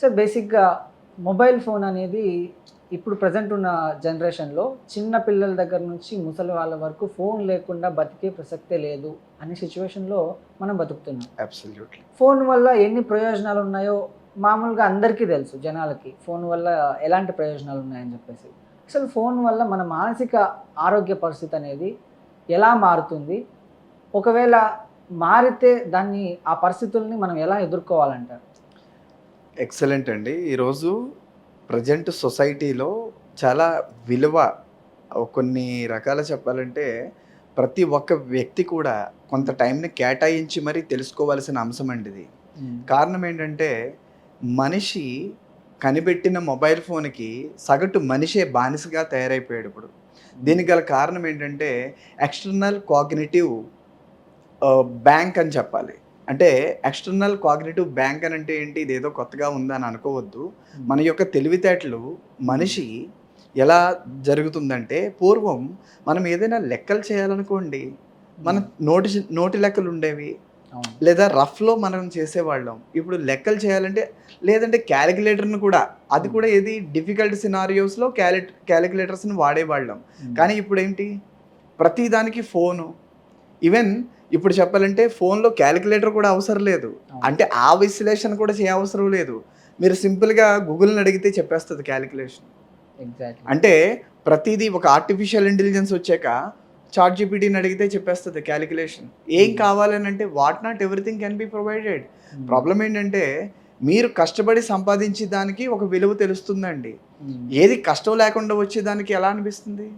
Sir బేసిక్గా mobile phone అనేది ఇప్పుడు ప్రజెంట్ ఉన్న జనరేషన్లో చిన్న పిల్లల దగ్గర నుంచి ముసలి వాళ్ళ వరకు ఫోన్ లేకుండా బతికే ప్రసక్తే లేదు అనే సిచ్యువేషన్లో మనం బతుకుతున్నాం. అబ్సల్యూట్లీ ఫోన్ వల్ల ఎన్ని ప్రయోజనాలు ఉన్నాయో మామూలుగా అందరికీ తెలుసు జనాలకి. ఫోన్ వల్ల ఎలాంటి ప్రయోజనాలు ఉన్నాయని చెప్పేసి. అసలు ఫోన్ వల్ల మన మానసిక ఆరోగ్య పరిస్థితి అనేది ఎలా మారుతుంది? ఒకవేళ మారితే దాన్ని ఆ పరిస్థితుల్ని మనం ఎలా ఎదుర్కోవాలంటారు? ఎక్సలెంట్ అండి. ఈరోజు ప్రజెంట్ సొసైటీలో చాలా విలువ కొన్ని రకాల చెప్పాలంటే ప్రతి ఒక్క వ్యక్తి కూడా కొంత టైంని కేటాయించి మరీ తెలుసుకోవాల్సిన అంశం అండి ఇది. కారణం ఏంటంటే మనిషి కనిపెట్టిన మొబైల్ ఫోన్కి సగటు మనిషే బానిసగా తయారైపోయాడు ఇప్పుడు. దీనికి గల కారణం ఏంటంటే ఎక్స్టర్నల్ కాగ్నిటివ్ బ్యాంక్ అని చెప్పాలి. అంటే ఎక్స్టర్నల్ కాగ్నిటివ్ బ్యాంక్ అని అంటే ఏంటి? ఇదేదో కొత్తగా ఉందని అనుకోవద్దు. మన యొక్క తెలివితేటలు మనిషి ఎలా జరుగుతుందంటే పూర్వం మనం ఏదైనా లెక్కలు చేయాలనుకోండి మన నోటి నోటి లెక్కలు ఉండేవి. లేదా రఫ్లో మనం చేసేవాళ్ళం. ఇప్పుడు లెక్కలు చేయాలంటే లేదంటే క్యాలిక్యులేటర్ని కూడా అది కూడా ఏది? డిఫికల్ట్ సినారియోస్లో క్యాలి క్యాలిక్యులేటర్స్ని వాడేవాళ్ళం. కానీ ఇప్పుడు ఏంటి ప్రతి దానికి ఫోను ఈవెన్ ఇప్పుడు చెప్పాలంటే ఫోన్లో క్యాలిక్యులేటర్ కూడా అవసరం లేదు. అంటే ఆ విశ్లేషణ కూడా చేయవసరం లేదు. మీరు సింపుల్గా గూగుల్ని అడిగితే చెప్పేస్తుంది క్యాలిక్యులేషన్. అంటే ప్రతిదీ ఒక ఆర్టిఫిషియల్ ఇంటెలిజెన్స్ వచ్చాక చాట్ జీపీటీని అడిగితే చెప్పేస్తుంది క్యాలిక్యులేషన్. ఏం కావాలని అంటే what not everything can be provided. Problem ఏంటంటే మీరు కష్టపడి సంపాదించే దానికి ఒక విలువ తెలుస్తుందండి. ఏది కష్టం లేకుండా వచ్చే దానికి ఎలా అనిపిస్తుంది?